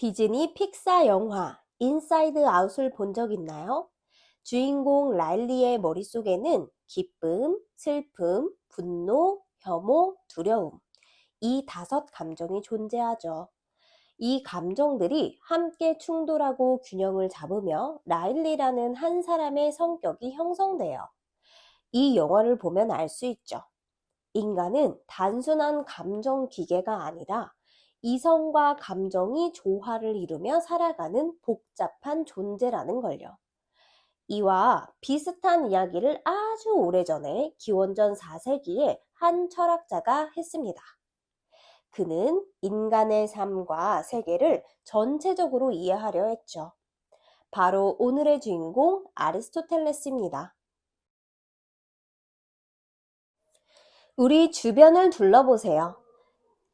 디즈니 픽사 영화 인사이드 아웃을 본 적 있나요? 주인공 랄리의 머릿속에는 기쁨, 슬픔, 분노, 혐오, 두려움. 이 다섯 감정이 존재하죠. 이 감정들이 함께 충돌하고 균형을 잡으며 라일리라는 한 사람의 성격이 형성돼요. 이 영화를 보면 알 수 있죠. 인간은 단순한 감정 기계가 아니라 이성과 감정이 조화를 이루며 살아가는 복잡한 존재라는 걸요. 이와 비슷한 이야기를 아주 오래전에 기원전 4세기에 한 철학자가 했습니다. 그는 인간의 삶과 세계를 전체적으로 이해하려 했죠. 바로 오늘의 주인공 아리스토텔레스입니다. 우리 주변을 둘러보세요.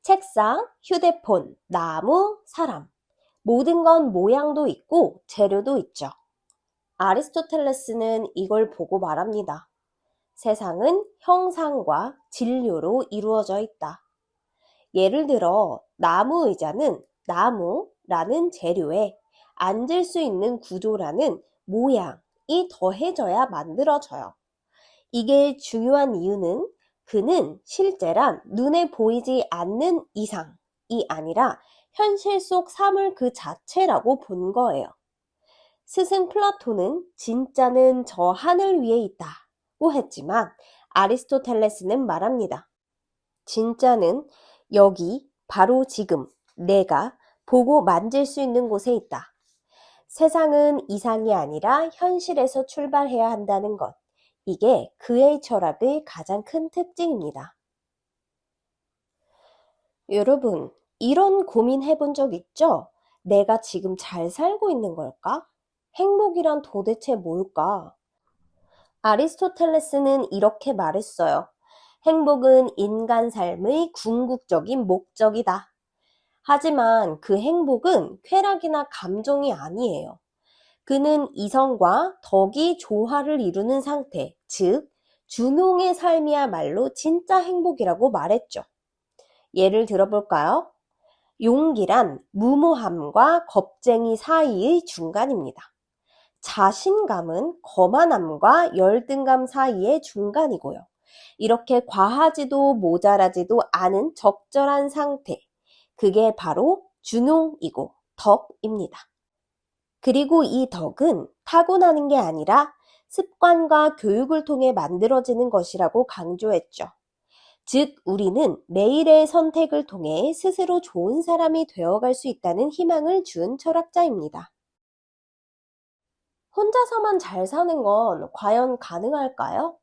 책상, 휴대폰, 나무, 사람. 모든 건 모양도 있고 재료도 있죠. 아리스토텔레스는 이걸 보고 말합니다. 세상은 형상과 진료로 이루어져 있다. 예를 들어 나무 의자는 나무라는 재료에 앉을 수 있는 구조라는 모양이 더해져야 만들어져요. 이게 중요한 이유는 그는 실제란 눈에 보이지 않는 이상이 아니라 현실 속 사물 그 자체라고 본 거예요. 스승 플라톤은 진짜는 저 하늘 위에 있다고 했지만 아리스토텔레스는 말합니다. 진짜는 여기 바로 지금 내가 보고 만질 수 있는 곳에 있다. 세상은 이상이 아니라 현실에서 출발해야 한다는 것. 이게 그의 철학의 가장 큰 특징입니다. 여러분, 이런 고민 해본 적 있죠? 내가 지금 잘 살고 있는 걸까? 행복이란 도대체 뭘까? 아리스토텔레스는 이렇게 말했어요. 행복은 인간 삶의 궁극적인 목적이다. 하지만 그 행복은 쾌락이나 감정이 아니에요. 그는 이성과 덕이 조화를 이루는 상태, 즉, 중용의 삶이야말로 진짜 행복이라고 말했죠. 예를 들어볼까요? 용기란 무모함과 겁쟁이 사이의 중간입니다. 자신감은 거만함과 열등감 사이의 중간이고요. 이렇게 과하지도 모자라지도 않은 적절한 상태. 그게 바로 중용이고 덕입니다. 그리고 이 덕은 타고나는 게 아니라 습관과 교육을 통해 만들어지는 것이라고 강조했죠. 즉, 우리는 매일의 선택을 통해 스스로 좋은 사람이 되어갈 수 있다는 희망을 준 철학자입니다. 혼자서만 잘 사는 건 과연 가능할까요?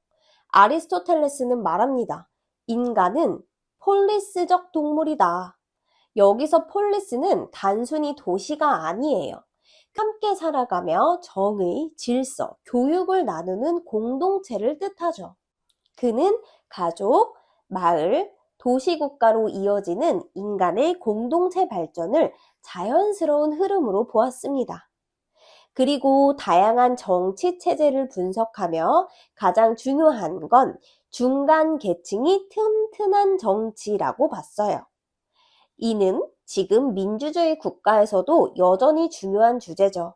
아리스토텔레스는 말합니다. 인간은 폴리스적 동물이다. 여기서 폴리스는 단순히 도시가 아니에요. 함께 살아가며 정의, 질서, 교육을 나누는 공동체를 뜻하죠. 그는 가족, 마을, 도시국가로 이어지는 인간의 공동체 발전을 자연스러운 흐름으로 보았습니다. 그리고 다양한 정치 체제를 분석하며 가장 중요한 건 중간 계층이 튼튼한 정치라고 봤어요. 이는 지금 민주주의 국가에서도 여전히 중요한 주제죠.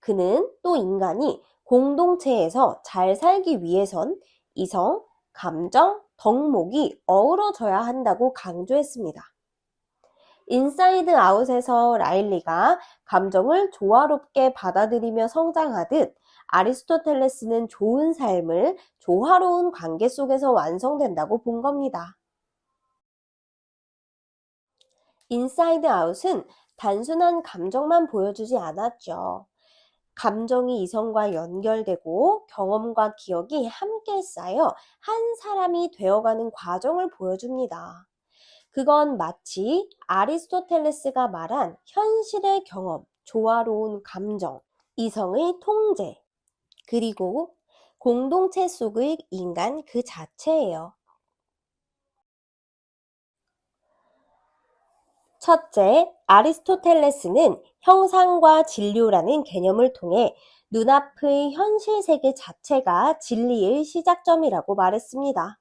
그는 또 인간이 공동체에서 잘 살기 위해선 이성, 감정, 덕목이 어우러져야 한다고 강조했습니다. 인사이드 아웃에서 라일리가 감정을 조화롭게 받아들이며 성장하듯 아리스토텔레스는 좋은 삶을 조화로운 관계 속에서 완성된다고 본 겁니다. 인사이드 아웃은 단순한 감정만 보여주지 않았죠. 감정이 이성과 연결되고 경험과 기억이 함께 쌓여 한 사람이 되어가는 과정을 보여줍니다. 그건 마치 아리스토텔레스가 말한 현실의 경험, 조화로운 감정, 이성의 통제, 그리고 공동체 속의 인간 그 자체예요. 첫째, 아리스토텔레스는 형상과 진료라는 개념을 통해 눈앞의 현실 세계 자체가 진리의 시작점이라고 말했습니다.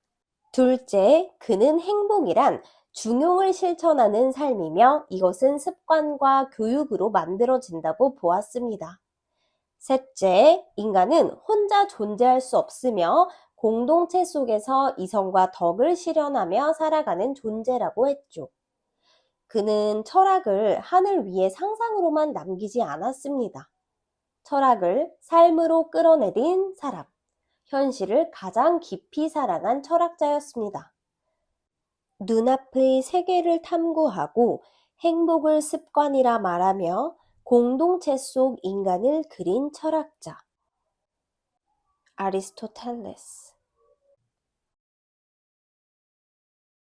둘째, 그는 행복이란 중용을 실천하는 삶이며 이것은 습관과 교육으로 만들어진다고 보았습니다. 셋째, 인간은 혼자 존재할 수 없으며 공동체 속에서 이성과 덕을 실현하며 살아가는 존재라고 했죠. 그는 철학을 하늘 위의 상상으로만 남기지 않았습니다. 철학을 삶으로 끌어내린 사람, 현실을 가장 깊이 사랑한 철학자였습니다. 눈앞의 세계를 탐구하고 행복을 습관이라 말하며 공동체 속 인간을 그린 철학자. 아리스토텔레스